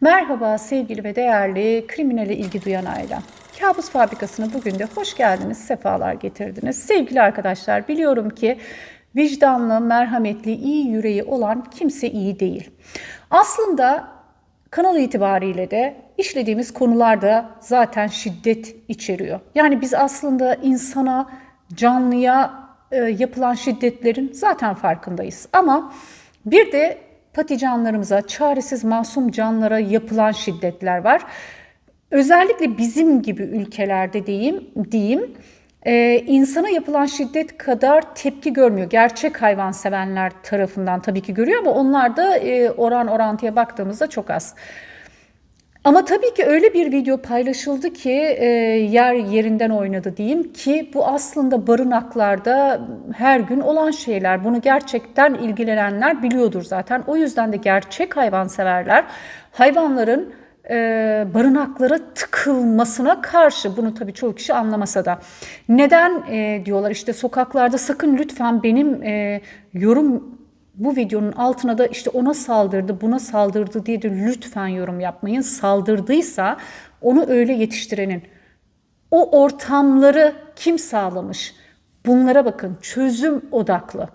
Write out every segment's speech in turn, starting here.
Merhaba sevgili ve değerli kriminale ilgi duyan ailem. Kabus Fabrikası'na bugün de hoş geldiniz, sefalar getirdiniz. Sevgili arkadaşlar biliyorum ki vicdanlı, merhametli, iyi yüreği olan kimse iyi değil. Aslında kanal itibariyle de işlediğimiz konular da zaten şiddet içeriyor. Yani biz aslında insana, canlıya e, yapılan şiddetlerin zaten farkındayız. Ama bir de paticanlarımıza, çaresiz masum canlara yapılan şiddetler var. Özellikle bizim gibi ülkelerde diyeyim, diyeyim e, insana yapılan şiddet kadar tepki görmüyor. Gerçek hayvansevenler tarafından tabii ki görüyor ama onlar da e, oran orantıya baktığımızda çok az. Ama tabii ki öyle bir video paylaşıldı ki e, yer yerinden oynadı diyeyim ki bu aslında barınaklarda her gün olan şeyler. Bunu gerçekten ilgilenenler biliyordur zaten. O yüzden de gerçek hayvanseverler hayvanların barınaklara tıkılmasına karşı bunu tabii çoğu kişi anlamasa da neden e, diyorlar işte sokaklarda sakın lütfen benim e, yorum bu videonun altına da işte ona saldırdı, buna saldırdı diye de lütfen yorum yapmayın. Saldırdıysa onu öyle yetiştirenin. O ortamları kim sağlamış? Bunlara bakın. Çözüm odaklı.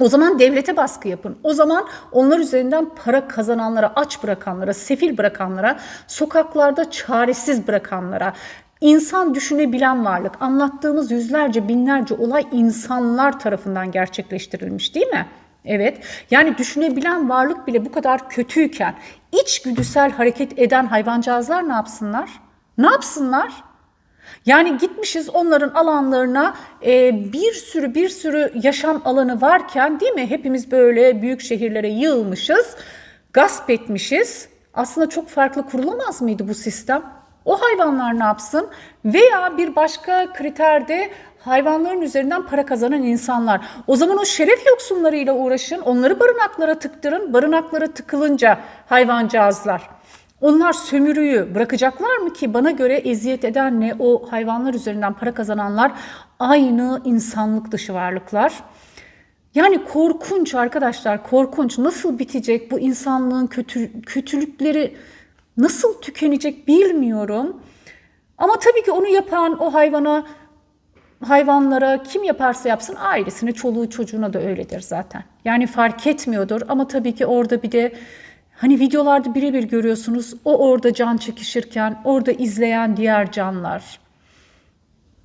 O zaman devlete baskı yapın. O zaman onlar üzerinden para kazananlara, aç bırakanlara, sefil bırakanlara, sokaklarda çaresiz bırakanlara, insan düşünebilen varlık. Anlattığımız yüzlerce, binlerce olay insanlar tarafından gerçekleştirilmiş değil mi? Evet. Yani düşünebilen varlık bile bu kadar kötüyken içgüdüsel hareket eden hayvancağızlar ne yapsınlar? Ne yapsınlar? Yani gitmişiz onların alanlarına e, bir sürü bir sürü yaşam alanı varken değil mi? Hepimiz böyle büyük şehirlere yığılmışız, gasp etmişiz. Aslında çok farklı kurulamaz mıydı bu sistem? O hayvanlar ne yapsın? Veya bir başka kriterde hayvanların üzerinden para kazanan insanlar. O zaman o şeref yoksunlarıyla uğraşın, onları barınaklara tıktırın. Barınaklara tıkılınca hayvancağızlar. Onlar sömürüyü bırakacaklar mı ki bana göre eziyet edenle o hayvanlar üzerinden para kazananlar aynı insanlık dışı varlıklar. Yani korkunç arkadaşlar korkunç nasıl bitecek bu insanlığın kötü, kötülükleri nasıl tükenecek bilmiyorum. Ama tabii ki onu yapan o hayvana hayvanlara kim yaparsa yapsın ailesine, çoluğu çocuğuna da öyledir zaten. Yani fark etmiyordur ama tabii ki orada bir de hani videolarda birebir görüyorsunuz o orada can çekişirken orada izleyen diğer canlar.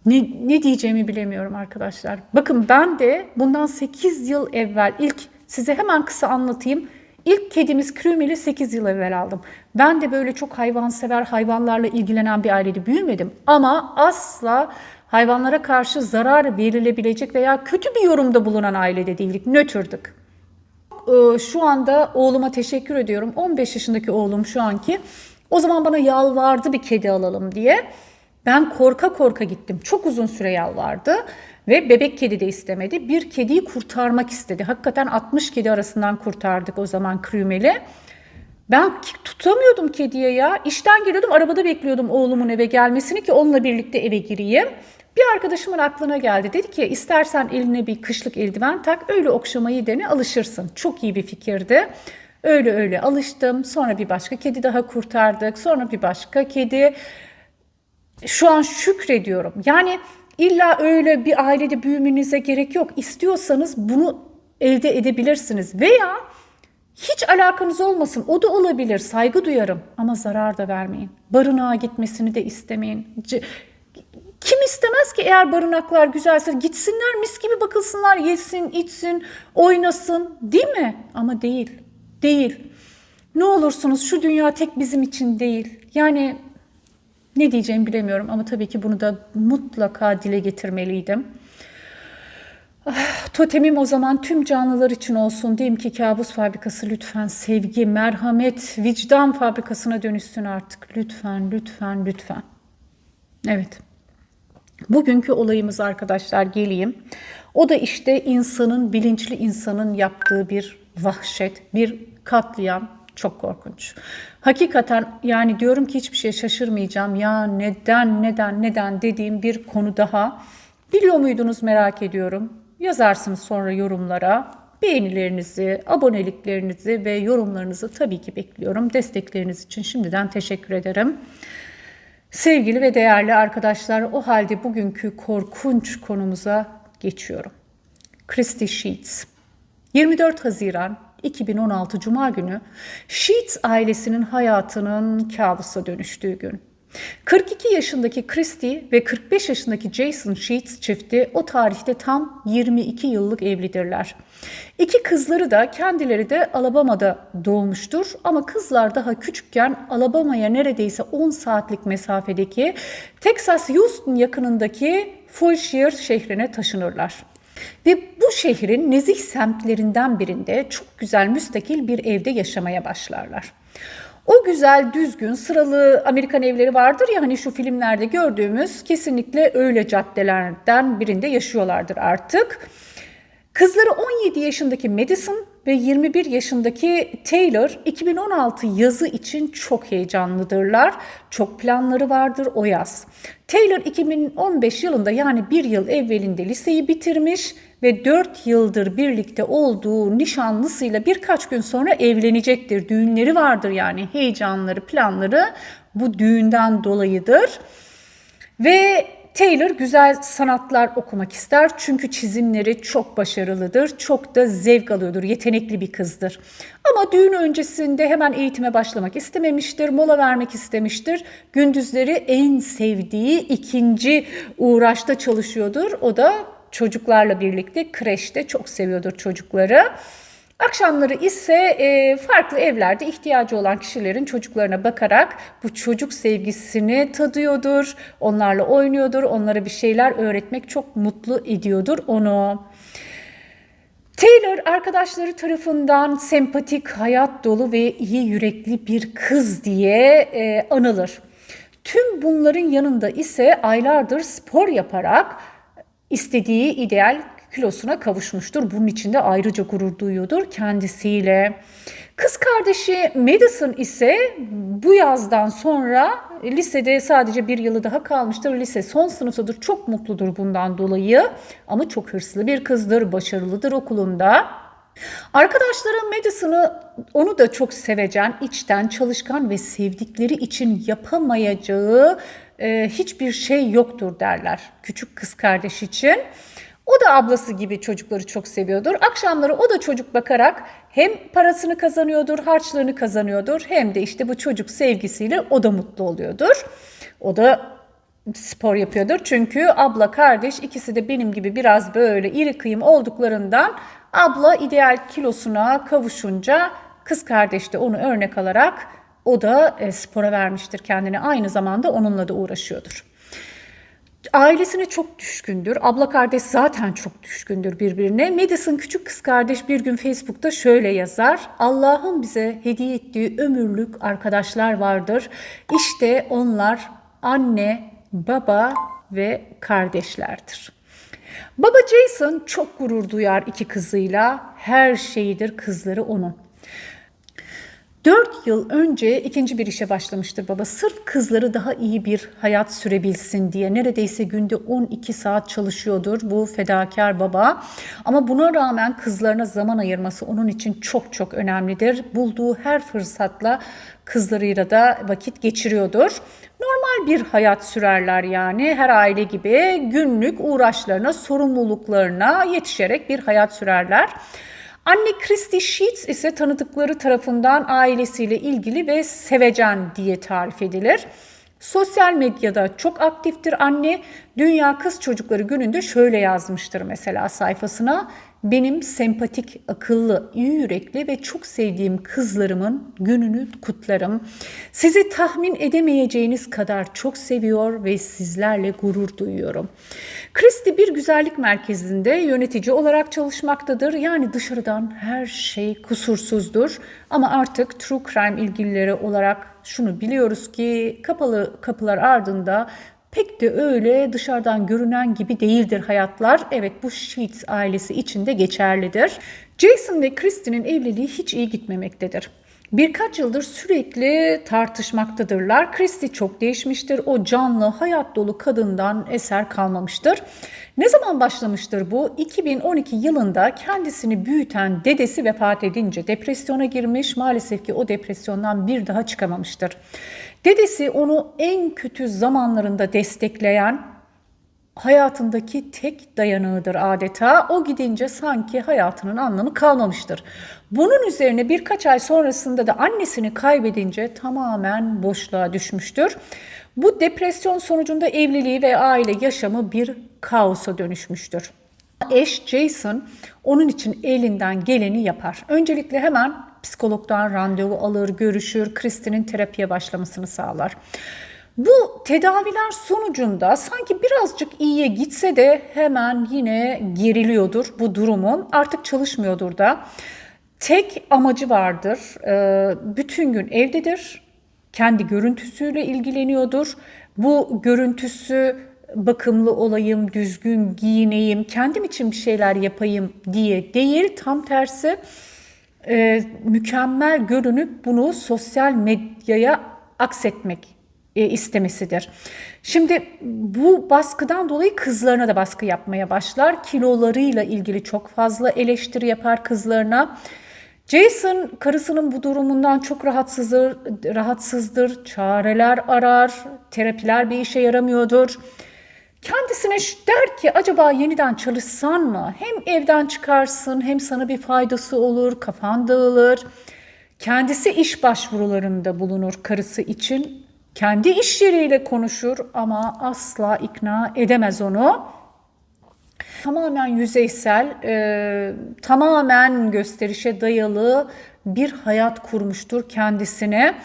Ne, ne diyeceğimi bilemiyorum arkadaşlar. Bakın ben de bundan 8 yıl evvel ilk size hemen kısa anlatayım. İlk kedimiz Krümel'i 8 yıl evvel aldım. Ben de böyle çok hayvansever, hayvanlarla ilgilenen bir ailede büyümedim. Ama asla hayvanlara karşı zarar verilebilecek veya kötü bir yorumda bulunan ailede değildik. Nötrdük. Ee, Şu anda oğluma teşekkür ediyorum. 15 yaşındaki oğlum şu anki. O zaman bana yalvardı bir kedi alalım diye. Ben korka korka gittim. Çok uzun süre yalvardı. Ve bebek kedi de istemedi. Bir kediyi kurtarmak istedi. Hakikaten 60 kedi arasından kurtardık o zaman Krümel'i. Ben tutamıyordum kediye ya. İşten geliyordum arabada bekliyordum oğlumun eve gelmesini ki onunla birlikte eve gireyim. Bir arkadaşımın aklına geldi. Dedi ki istersen eline bir kışlık eldiven tak öyle okşamayı dene alışırsın. Çok iyi bir fikirdi. Öyle öyle alıştım. Sonra bir başka kedi daha kurtardık. Sonra bir başka kedi. Şu an şükrediyorum. Yani illa öyle bir ailede büyümenize gerek yok. İstiyorsanız bunu elde edebilirsiniz. Veya hiç alakanız olmasın. O da olabilir. Saygı duyarım. Ama zarar da vermeyin. Barınağa gitmesini de istemeyin. C- Kim istemez ki eğer barınaklar güzelse gitsinler mis gibi bakılsınlar yesin içsin oynasın değil mi? Ama değil değil. Ne olursunuz şu dünya tek bizim için değil. Yani ne diyeceğimi bilemiyorum ama tabii ki bunu da mutlaka dile getirmeliydim. Ah, Totemim o zaman tüm canlılar için olsun. Diyeyim ki kabus fabrikası lütfen sevgi, merhamet, vicdan fabrikasına dönüşsün artık. Lütfen, lütfen, lütfen. Evet. Bugünkü olayımız arkadaşlar geleyim. O da işte insanın, bilinçli insanın yaptığı bir vahşet, bir katliam. Çok korkunç. Hakikaten yani diyorum ki hiçbir şeye şaşırmayacağım. Ya neden neden neden dediğim bir konu daha. Biliyor muydunuz merak ediyorum. Yazarsınız sonra yorumlara. Beğenilerinizi, aboneliklerinizi ve yorumlarınızı tabii ki bekliyorum. Destekleriniz için şimdiden teşekkür ederim. Sevgili ve değerli arkadaşlar, o halde bugünkü korkunç konumuza geçiyorum. Christy Sheets. 24 Haziran 2016 Cuma günü Sheets ailesinin hayatının kabusa dönüştüğü gün. 42 yaşındaki Christy ve 45 yaşındaki Jason Sheets çifti o tarihte tam 22 yıllık evlidirler. İki kızları da kendileri de Alabama'da doğmuştur ama kızlar daha küçükken Alabama'ya neredeyse 10 saatlik mesafedeki Texas Houston yakınındaki Fulshire şehrine taşınırlar. Ve bu şehrin nezih semtlerinden birinde çok güzel müstakil bir evde yaşamaya başlarlar. O güzel, düzgün, sıralı Amerikan evleri vardır ya hani şu filmlerde gördüğümüz kesinlikle öyle caddelerden birinde yaşıyorlardır artık. Kızları 17 yaşındaki Madison ve 21 yaşındaki Taylor 2016 yazı için çok heyecanlıdırlar. Çok planları vardır o yaz. Taylor 2015 yılında yani bir yıl evvelinde liseyi bitirmiş ve 4 yıldır birlikte olduğu nişanlısıyla birkaç gün sonra evlenecektir. Düğünleri vardır yani heyecanları, planları bu düğünden dolayıdır. Ve Taylor güzel sanatlar okumak ister çünkü çizimleri çok başarılıdır, çok da zevk alıyordur, yetenekli bir kızdır. Ama düğün öncesinde hemen eğitime başlamak istememiştir, mola vermek istemiştir. Gündüzleri en sevdiği ikinci uğraşta çalışıyordur. O da çocuklarla birlikte kreşte çok seviyordur çocukları. Akşamları ise e, farklı evlerde ihtiyacı olan kişilerin çocuklarına bakarak bu çocuk sevgisini tadıyordur, onlarla oynuyordur, onlara bir şeyler öğretmek çok mutlu ediyordur onu. Taylor arkadaşları tarafından sempatik, hayat dolu ve iyi yürekli bir kız diye e, anılır. Tüm bunların yanında ise aylardır spor yaparak istediği ideal kilosuna kavuşmuştur. Bunun için de ayrıca gurur duyuyordur kendisiyle. Kız kardeşi Madison ise bu yazdan sonra lisede sadece bir yılı daha kalmıştır. Lise son sınıftadır. Çok mutludur bundan dolayı. Ama çok hırslı bir kızdır. Başarılıdır okulunda. Arkadaşları Madison'ı onu da çok sevecen, içten, çalışkan ve sevdikleri için yapamayacağı e, hiçbir şey yoktur derler küçük kız kardeş için. O da ablası gibi çocukları çok seviyordur. Akşamları o da çocuk bakarak hem parasını kazanıyordur, harçlığını kazanıyordur hem de işte bu çocuk sevgisiyle o da mutlu oluyordur. O da spor yapıyordur. Çünkü abla kardeş ikisi de benim gibi biraz böyle iri kıyım olduklarından abla ideal kilosuna kavuşunca kız kardeş de onu örnek alarak o da e, spora vermiştir kendini. Aynı zamanda onunla da uğraşıyordur. Ailesine çok düşkündür. Abla kardeş zaten çok düşkündür birbirine. Madison küçük kız kardeş bir gün Facebook'ta şöyle yazar. Allah'ın bize hediye ettiği ömürlük arkadaşlar vardır. İşte onlar anne, baba ve kardeşlerdir. Baba Jason çok gurur duyar iki kızıyla. Her şeyidir kızları onun. 4 yıl önce ikinci bir işe başlamıştır baba. Sırf kızları daha iyi bir hayat sürebilsin diye. Neredeyse günde 12 saat çalışıyordur bu fedakar baba. Ama buna rağmen kızlarına zaman ayırması onun için çok çok önemlidir. Bulduğu her fırsatla kızlarıyla da vakit geçiriyordur. Normal bir hayat sürerler yani her aile gibi günlük uğraşlarına, sorumluluklarına yetişerek bir hayat sürerler. Anne Christy Sheets ise tanıdıkları tarafından ailesiyle ilgili ve sevecen diye tarif edilir. Sosyal medyada çok aktiftir anne. Dünya Kız Çocukları gününde şöyle yazmıştır mesela sayfasına benim sempatik, akıllı, iyi yürekli ve çok sevdiğim kızlarımın gününü kutlarım. Sizi tahmin edemeyeceğiniz kadar çok seviyor ve sizlerle gurur duyuyorum. Christy bir güzellik merkezinde yönetici olarak çalışmaktadır. Yani dışarıdan her şey kusursuzdur. Ama artık true crime ilgilileri olarak şunu biliyoruz ki kapalı kapılar ardında pek de öyle dışarıdan görünen gibi değildir hayatlar. Evet bu Sheets ailesi için de geçerlidir. Jason ve Christie'nin evliliği hiç iyi gitmemektedir. Birkaç yıldır sürekli tartışmaktadırlar. Christie çok değişmiştir. O canlı, hayat dolu kadından eser kalmamıştır. Ne zaman başlamıştır bu? 2012 yılında kendisini büyüten dedesi vefat edince depresyona girmiş. Maalesef ki o depresyondan bir daha çıkamamıştır. Dedesi onu en kötü zamanlarında destekleyen, hayatındaki tek dayanığıdır adeta. O gidince sanki hayatının anlamı kalmamıştır. Bunun üzerine birkaç ay sonrasında da annesini kaybedince tamamen boşluğa düşmüştür. Bu depresyon sonucunda evliliği ve aile yaşamı bir kaosa dönüşmüştür. Eş Jason onun için elinden geleni yapar. Öncelikle hemen psikologdan randevu alır, görüşür, Kristin'in terapiye başlamasını sağlar. Bu tedaviler sonucunda sanki birazcık iyiye gitse de hemen yine geriliyordur bu durumun. Artık çalışmıyordur da. Tek amacı vardır. Ee, bütün gün evdedir. Kendi görüntüsüyle ilgileniyordur. Bu görüntüsü bakımlı olayım, düzgün giyineyim, kendim için bir şeyler yapayım diye değil. Tam tersi e, mükemmel görünüp bunu sosyal medyaya aksetmek e, istemesidir. Şimdi bu baskıdan dolayı kızlarına da baskı yapmaya başlar. Kilolarıyla ilgili çok fazla eleştiri yapar kızlarına. Jason karısının bu durumundan çok rahatsızdır, rahatsızdır. Çareler arar, terapiler bir işe yaramıyordur. Kendisine der ki acaba yeniden çalışsan mı? Hem evden çıkarsın hem sana bir faydası olur, kafan dağılır. Kendisi iş başvurularında bulunur karısı için. Kendi iş yeriyle konuşur ama asla ikna edemez onu. Tamamen yüzeysel, e, tamamen gösterişe dayalı bir hayat kurmuştur kendisine.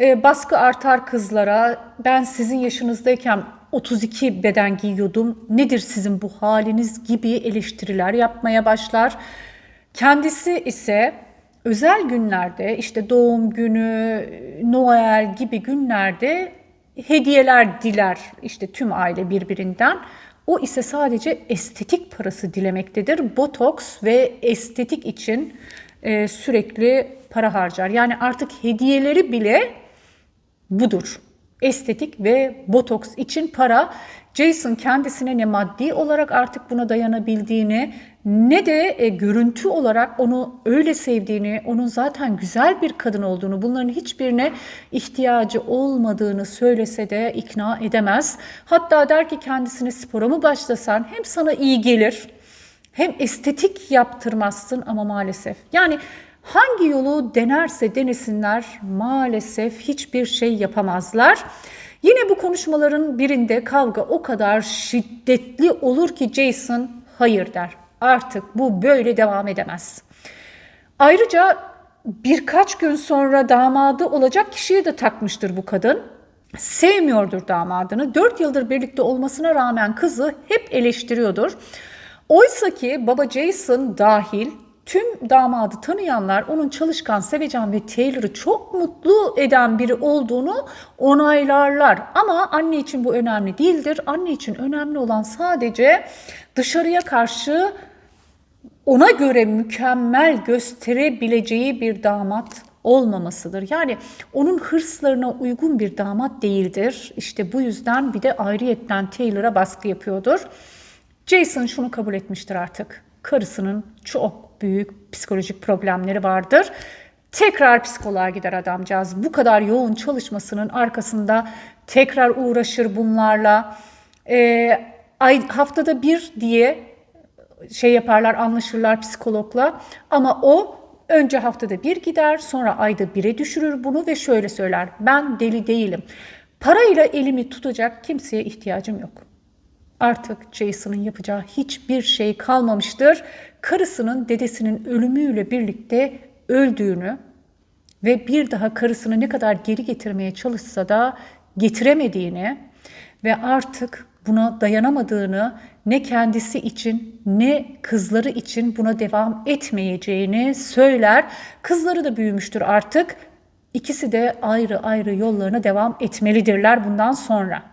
E, baskı artar kızlara. Ben sizin yaşınızdayken 32 beden giyiyordum. Nedir sizin bu haliniz gibi eleştiriler yapmaya başlar. Kendisi ise özel günlerde işte doğum günü, Noel gibi günlerde hediyeler diler işte tüm aile birbirinden. O ise sadece estetik parası dilemektedir. Botoks ve estetik için e, sürekli para harcar. Yani artık hediyeleri bile budur. Estetik ve botoks için para. Jason kendisine ne maddi olarak artık buna dayanabildiğini ne de e, görüntü olarak onu öyle sevdiğini, onun zaten güzel bir kadın olduğunu, bunların hiçbirine ihtiyacı olmadığını söylese de ikna edemez. Hatta der ki kendisine spora mı başlasan hem sana iyi gelir hem estetik yaptırmazsın ama maalesef. Yani hangi yolu denerse denesinler maalesef hiçbir şey yapamazlar. Yine bu konuşmaların birinde kavga o kadar şiddetli olur ki Jason hayır der. Artık bu böyle devam edemez. Ayrıca birkaç gün sonra damadı olacak kişiye de takmıştır bu kadın. Sevmiyordur damadını. Dört yıldır birlikte olmasına rağmen kızı hep eleştiriyordur. Oysa ki baba Jason dahil tüm damadı tanıyanlar onun çalışkan, sevecen ve Taylor'ı çok mutlu eden biri olduğunu onaylarlar. Ama anne için bu önemli değildir. Anne için önemli olan sadece dışarıya karşı ona göre mükemmel gösterebileceği bir damat olmamasıdır. Yani onun hırslarına uygun bir damat değildir. İşte bu yüzden bir de ayrıyetten Taylor'a baskı yapıyordur. Jason şunu kabul etmiştir artık. Karısının çok büyük psikolojik problemleri vardır. Tekrar psikoloğa gider adamcağız. Bu kadar yoğun çalışmasının arkasında tekrar uğraşır bunlarla. Ee, ay, haftada bir diye şey yaparlar, anlaşırlar psikologla. Ama o önce haftada bir gider, sonra ayda bire düşürür bunu ve şöyle söyler. Ben deli değilim. Parayla elimi tutacak kimseye ihtiyacım yok. Artık Jason'ın yapacağı hiçbir şey kalmamıştır. Karısının dedesinin ölümüyle birlikte öldüğünü ve bir daha karısını ne kadar geri getirmeye çalışsa da getiremediğini ve artık buna dayanamadığını ne kendisi için ne kızları için buna devam etmeyeceğini söyler. Kızları da büyümüştür artık. İkisi de ayrı ayrı yollarına devam etmelidirler bundan sonra.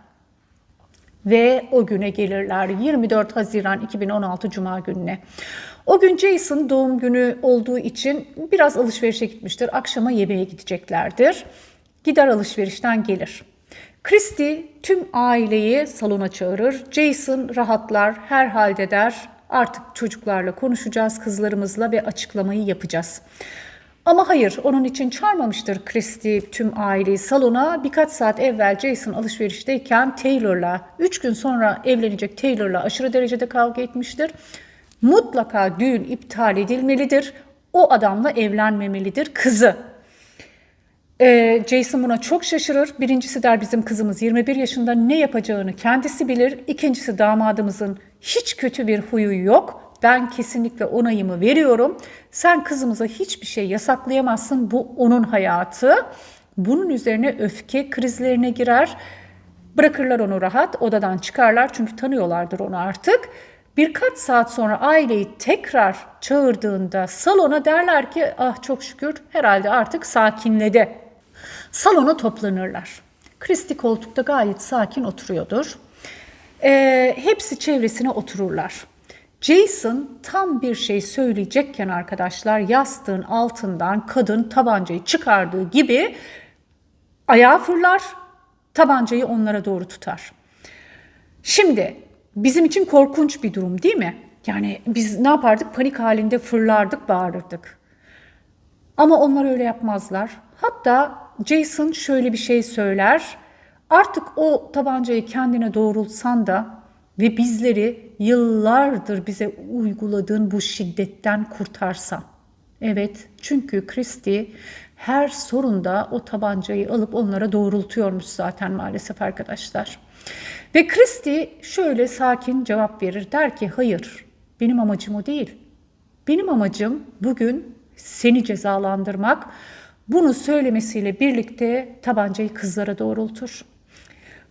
Ve o güne gelirler 24 Haziran 2016 Cuma gününe. O gün Jason doğum günü olduğu için biraz alışverişe gitmiştir. Akşama yemeğe gideceklerdir. Gider alışverişten gelir. Christy tüm aileyi salona çağırır. Jason rahatlar, herhalde der artık çocuklarla konuşacağız, kızlarımızla ve açıklamayı yapacağız. Ama hayır, onun için çağırmamıştır Christy tüm aileyi salona. Birkaç saat evvel Jason alışverişteyken Taylor'la, 3 gün sonra evlenecek Taylor'la aşırı derecede kavga etmiştir. Mutlaka düğün iptal edilmelidir. O adamla evlenmemelidir kızı. Ee, Jason buna çok şaşırır. Birincisi der bizim kızımız 21 yaşında ne yapacağını kendisi bilir. İkincisi damadımızın hiç kötü bir huyu yok. Ben kesinlikle onayımı veriyorum. Sen kızımıza hiçbir şey yasaklayamazsın. Bu onun hayatı. Bunun üzerine öfke krizlerine girer. Bırakırlar onu rahat, odadan çıkarlar çünkü tanıyorlardır onu artık. Birkaç saat sonra aileyi tekrar çağırdığında salona derler ki ah çok şükür herhalde artık sakinledi. Salona toplanırlar. Christy koltukta gayet sakin oturuyordur. Ee, hepsi çevresine otururlar. Jason tam bir şey söyleyecekken arkadaşlar yastığın altından kadın tabancayı çıkardığı gibi ayağa fırlar, tabancayı onlara doğru tutar. Şimdi bizim için korkunç bir durum değil mi? Yani biz ne yapardık? Panik halinde fırlardık, bağırırdık. Ama onlar öyle yapmazlar. Hatta Jason şöyle bir şey söyler. Artık o tabancayı kendine doğrultsan da ve bizleri yıllardır bize uyguladığın bu şiddetten kurtarsan. Evet çünkü Christy her sorunda o tabancayı alıp onlara doğrultuyormuş zaten maalesef arkadaşlar. Ve Christy şöyle sakin cevap verir. Der ki hayır benim amacım o değil. Benim amacım bugün seni cezalandırmak. Bunu söylemesiyle birlikte tabancayı kızlara doğrultur.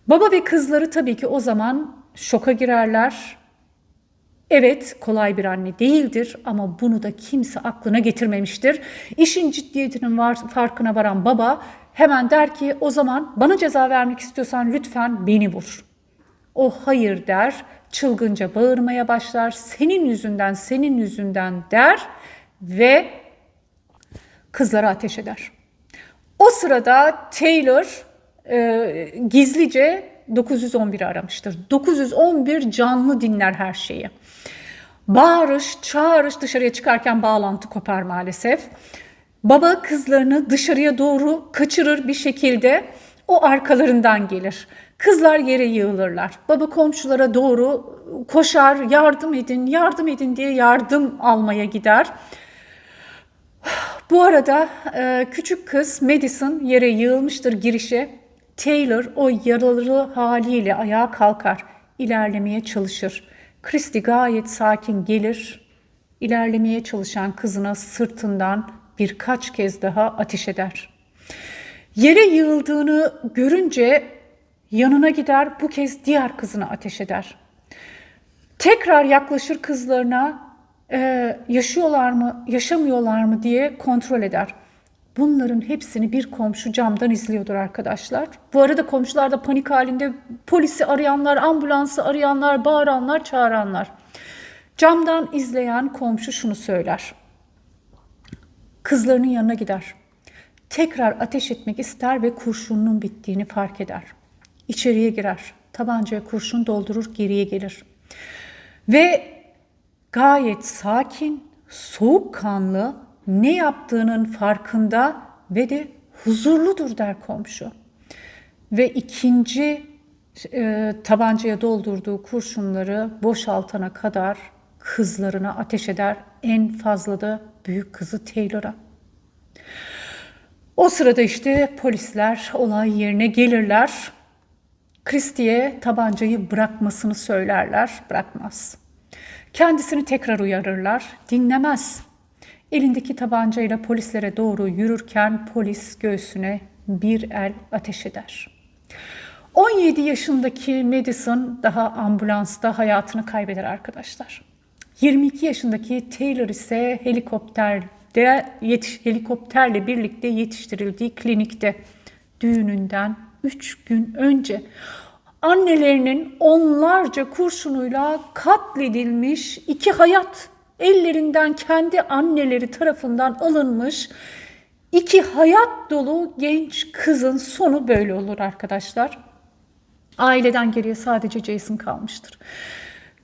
Baba ve kızları tabii ki o zaman şoka girerler. Evet kolay bir anne değildir ama bunu da kimse aklına getirmemiştir. İşin ciddiyetinin var, farkına varan baba hemen der ki o zaman bana ceza vermek istiyorsan lütfen beni vur. O hayır der, çılgınca bağırmaya başlar. Senin yüzünden, senin yüzünden der ve kızlara ateş eder. O sırada Taylor e, gizlice 911'i aramıştır. 911 canlı dinler her şeyi. Bağırış, çağırış dışarıya çıkarken bağlantı kopar maalesef. Baba kızlarını dışarıya doğru kaçırır bir şekilde o arkalarından gelir. Kızlar yere yığılırlar. Baba komşulara doğru koşar, yardım edin, yardım edin diye yardım almaya gider. Bu arada küçük kız Madison yere yığılmıştır girişe. Taylor o yaralı haliyle ayağa kalkar, ilerlemeye çalışır. Christy gayet sakin gelir, ilerlemeye çalışan kızına sırtından birkaç kez daha ateş eder. Yere yığıldığını görünce yanına gider, bu kez diğer kızına ateş eder. Tekrar yaklaşır kızlarına, e, yaşıyorlar mı, yaşamıyorlar mı diye kontrol eder. Bunların hepsini bir komşu camdan izliyordur arkadaşlar. Bu arada komşular da panik halinde polisi arayanlar, ambulansı arayanlar, bağıranlar, çağıranlar. Camdan izleyen komşu şunu söyler. Kızlarının yanına gider. Tekrar ateş etmek ister ve kurşunun bittiğini fark eder. İçeriye girer. Tabancaya kurşun doldurur, geriye gelir. Ve gayet sakin, soğukkanlı ne yaptığının farkında ve de huzurludur der komşu. Ve ikinci e, tabancaya doldurduğu kurşunları boşaltana kadar kızlarına ateş eder. En fazla da büyük kızı Taylor'a. O sırada işte polisler olay yerine gelirler. Christie'ye tabancayı bırakmasını söylerler. Bırakmaz. Kendisini tekrar uyarırlar. Dinlemez. Elindeki tabancayla polislere doğru yürürken polis göğsüne bir el ateş eder. 17 yaşındaki Madison daha ambulansta hayatını kaybeder arkadaşlar. 22 yaşındaki Taylor ise helikopterde yetiş, helikopterle birlikte yetiştirildiği klinikte düğününden 3 gün önce annelerinin onlarca kurşunuyla katledilmiş iki hayat ellerinden kendi anneleri tarafından alınmış iki hayat dolu genç kızın sonu böyle olur arkadaşlar. Aileden geriye sadece Jason kalmıştır.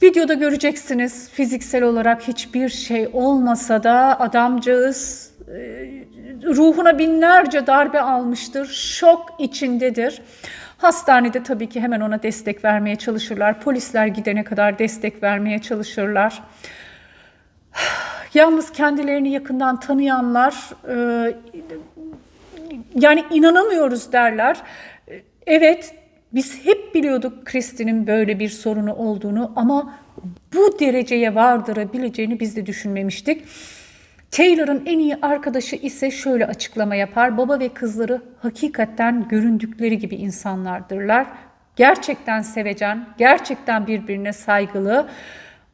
Videoda göreceksiniz fiziksel olarak hiçbir şey olmasa da adamcağız e, ruhuna binlerce darbe almıştır. Şok içindedir. Hastanede tabii ki hemen ona destek vermeye çalışırlar. Polisler gidene kadar destek vermeye çalışırlar. Yalnız kendilerini yakından tanıyanlar e, yani inanamıyoruz derler. Evet biz hep biliyorduk Kristin'in böyle bir sorunu olduğunu ama bu dereceye vardırabileceğini biz de düşünmemiştik. Taylor'ın en iyi arkadaşı ise şöyle açıklama yapar. Baba ve kızları hakikaten göründükleri gibi insanlardırlar. Gerçekten sevecen, gerçekten birbirine saygılı.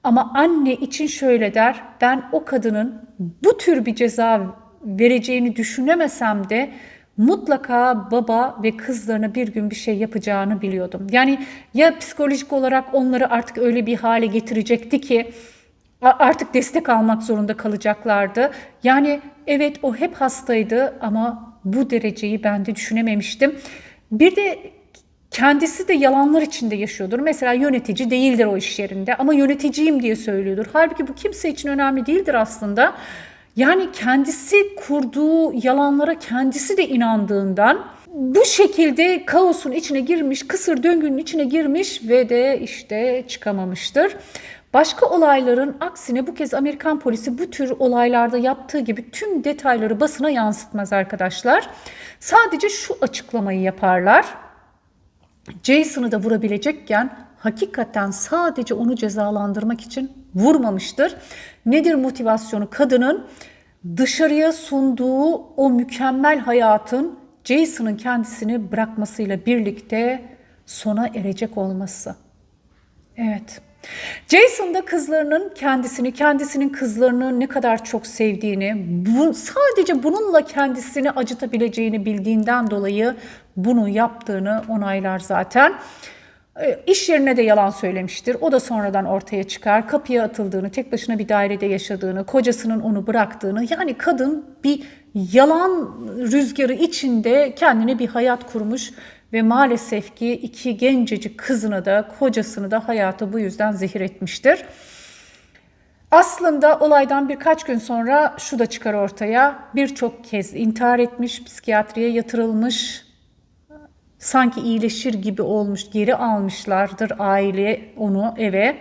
Ama anne için şöyle der. Ben o kadının bu tür bir ceza vereceğini düşünemesem de mutlaka baba ve kızlarına bir gün bir şey yapacağını biliyordum. Yani ya psikolojik olarak onları artık öyle bir hale getirecekti ki artık destek almak zorunda kalacaklardı. Yani evet o hep hastaydı ama bu dereceyi ben de düşünememiştim. Bir de kendisi de yalanlar içinde yaşıyordur. Mesela yönetici değildir o iş yerinde ama yöneticiyim diye söylüyordur. Halbuki bu kimse için önemli değildir aslında. Yani kendisi kurduğu yalanlara kendisi de inandığından bu şekilde kaosun içine girmiş, kısır döngünün içine girmiş ve de işte çıkamamıştır. Başka olayların aksine bu kez Amerikan polisi bu tür olaylarda yaptığı gibi tüm detayları basına yansıtmaz arkadaşlar. Sadece şu açıklamayı yaparlar. Jason'ı da vurabilecekken hakikaten sadece onu cezalandırmak için vurmamıştır. Nedir motivasyonu? Kadının dışarıya sunduğu o mükemmel hayatın Jason'ın kendisini bırakmasıyla birlikte sona erecek olması. Evet. Jason da kızlarının kendisini, kendisinin kızlarını ne kadar çok sevdiğini, bu, sadece bununla kendisini acıtabileceğini bildiğinden dolayı bunu yaptığını onaylar zaten. E, iş yerine de yalan söylemiştir. O da sonradan ortaya çıkar. Kapıya atıldığını, tek başına bir dairede yaşadığını, kocasının onu bıraktığını. Yani kadın bir yalan rüzgarı içinde kendine bir hayat kurmuş ve maalesef ki iki gencecik kızını da kocasını da hayatı bu yüzden zehir etmiştir. Aslında olaydan birkaç gün sonra şu da çıkar ortaya. Birçok kez intihar etmiş, psikiyatriye yatırılmış, sanki iyileşir gibi olmuş, geri almışlardır aile onu eve.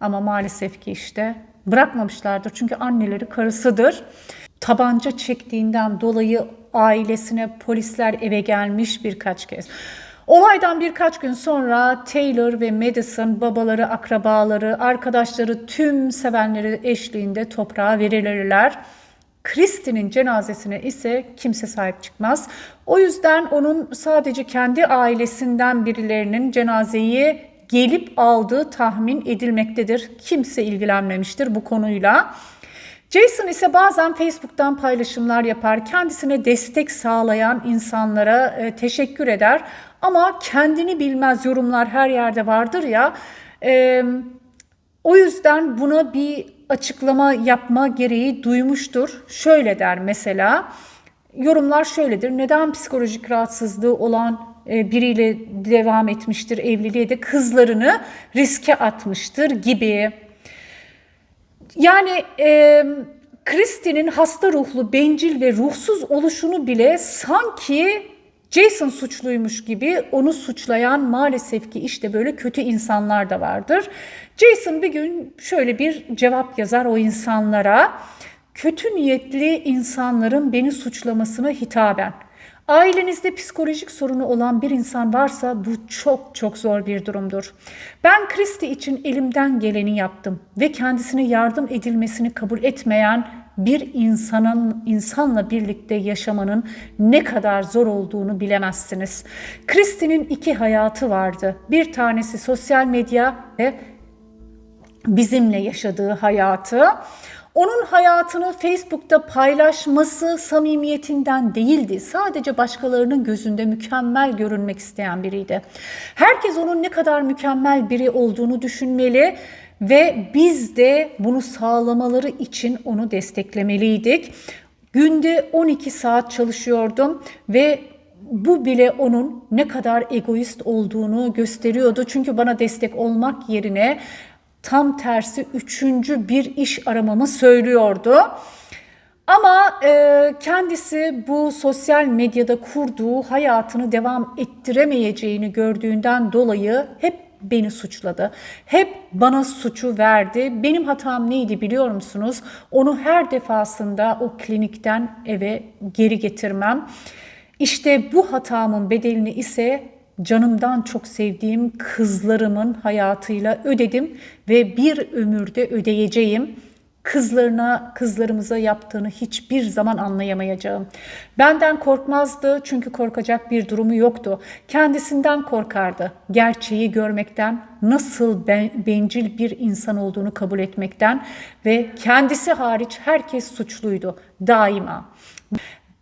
Ama maalesef ki işte bırakmamışlardır. Çünkü anneleri karısıdır. Tabanca çektiğinden dolayı ailesine polisler eve gelmiş birkaç kez. Olaydan birkaç gün sonra Taylor ve Madison babaları, akrabaları, arkadaşları, tüm sevenleri eşliğinde toprağa verilirler. Christie'nin cenazesine ise kimse sahip çıkmaz. O yüzden onun sadece kendi ailesinden birilerinin cenazeyi gelip aldığı tahmin edilmektedir. Kimse ilgilenmemiştir bu konuyla. Jason ise bazen Facebook'tan paylaşımlar yapar, kendisine destek sağlayan insanlara e, teşekkür eder. Ama kendini bilmez yorumlar her yerde vardır ya. E, o yüzden buna bir açıklama yapma gereği duymuştur. Şöyle der mesela, yorumlar şöyledir. Neden psikolojik rahatsızlığı olan e, biriyle devam etmiştir evliliğe de kızlarını riske atmıştır gibi. Yani e, hasta ruhlu, bencil ve ruhsuz oluşunu bile sanki Jason suçluymuş gibi onu suçlayan maalesef ki işte böyle kötü insanlar da vardır. Jason bir gün şöyle bir cevap yazar o insanlara. Kötü niyetli insanların beni suçlamasına hitaben. Ailenizde psikolojik sorunu olan bir insan varsa bu çok çok zor bir durumdur. Ben Kristi için elimden geleni yaptım ve kendisine yardım edilmesini kabul etmeyen bir insanın insanla birlikte yaşamanın ne kadar zor olduğunu bilemezsiniz. Kristi'nin iki hayatı vardı. Bir tanesi sosyal medya ve bizimle yaşadığı hayatı. Onun hayatını Facebook'ta paylaşması samimiyetinden değildi. Sadece başkalarının gözünde mükemmel görünmek isteyen biriydi. Herkes onun ne kadar mükemmel biri olduğunu düşünmeli ve biz de bunu sağlamaları için onu desteklemeliydik. Günde 12 saat çalışıyordum ve bu bile onun ne kadar egoist olduğunu gösteriyordu. Çünkü bana destek olmak yerine tam tersi üçüncü bir iş aramamı söylüyordu. Ama e, kendisi bu sosyal medyada kurduğu hayatını devam ettiremeyeceğini gördüğünden dolayı hep beni suçladı. Hep bana suçu verdi. Benim hatam neydi biliyor musunuz? Onu her defasında o klinikten eve geri getirmem. İşte bu hatamın bedelini ise canımdan çok sevdiğim kızlarımın hayatıyla ödedim ve bir ömürde ödeyeceğim. Kızlarına, kızlarımıza yaptığını hiçbir zaman anlayamayacağım. Benden korkmazdı çünkü korkacak bir durumu yoktu. Kendisinden korkardı. Gerçeği görmekten, nasıl ben, bencil bir insan olduğunu kabul etmekten ve kendisi hariç herkes suçluydu daima.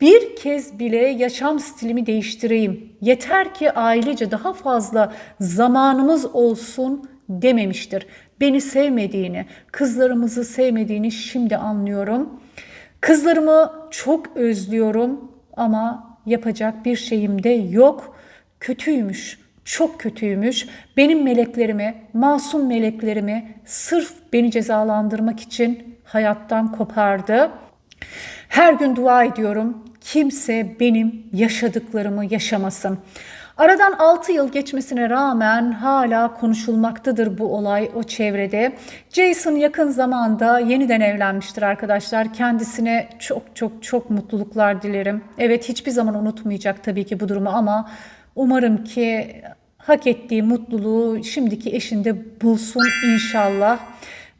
Bir kez bile yaşam stilimi değiştireyim. Yeter ki ailece daha fazla zamanımız olsun dememiştir. Beni sevmediğini, kızlarımızı sevmediğini şimdi anlıyorum. Kızlarımı çok özlüyorum ama yapacak bir şeyim de yok. Kötüymüş, çok kötüymüş. Benim meleklerimi, masum meleklerimi sırf beni cezalandırmak için hayattan kopardı. Her gün dua ediyorum. Kimse benim yaşadıklarımı yaşamasın. Aradan 6 yıl geçmesine rağmen hala konuşulmaktadır bu olay o çevrede. Jason yakın zamanda yeniden evlenmiştir arkadaşlar. Kendisine çok çok çok mutluluklar dilerim. Evet hiçbir zaman unutmayacak tabii ki bu durumu ama umarım ki hak ettiği mutluluğu şimdiki eşinde bulsun inşallah.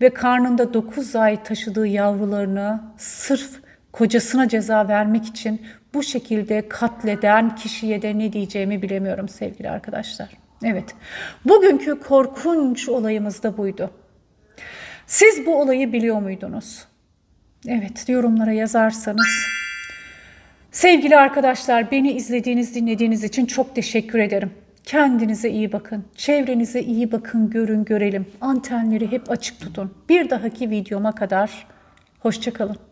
Ve karnında 9 ay taşıdığı yavrularını sırf kocasına ceza vermek için bu şekilde katleden kişiye de ne diyeceğimi bilemiyorum sevgili arkadaşlar. Evet, bugünkü korkunç olayımız da buydu. Siz bu olayı biliyor muydunuz? Evet, yorumlara yazarsanız. Sevgili arkadaşlar, beni izlediğiniz, dinlediğiniz için çok teşekkür ederim. Kendinize iyi bakın, çevrenize iyi bakın, görün, görelim. Antenleri hep açık tutun. Bir dahaki videoma kadar hoşçakalın.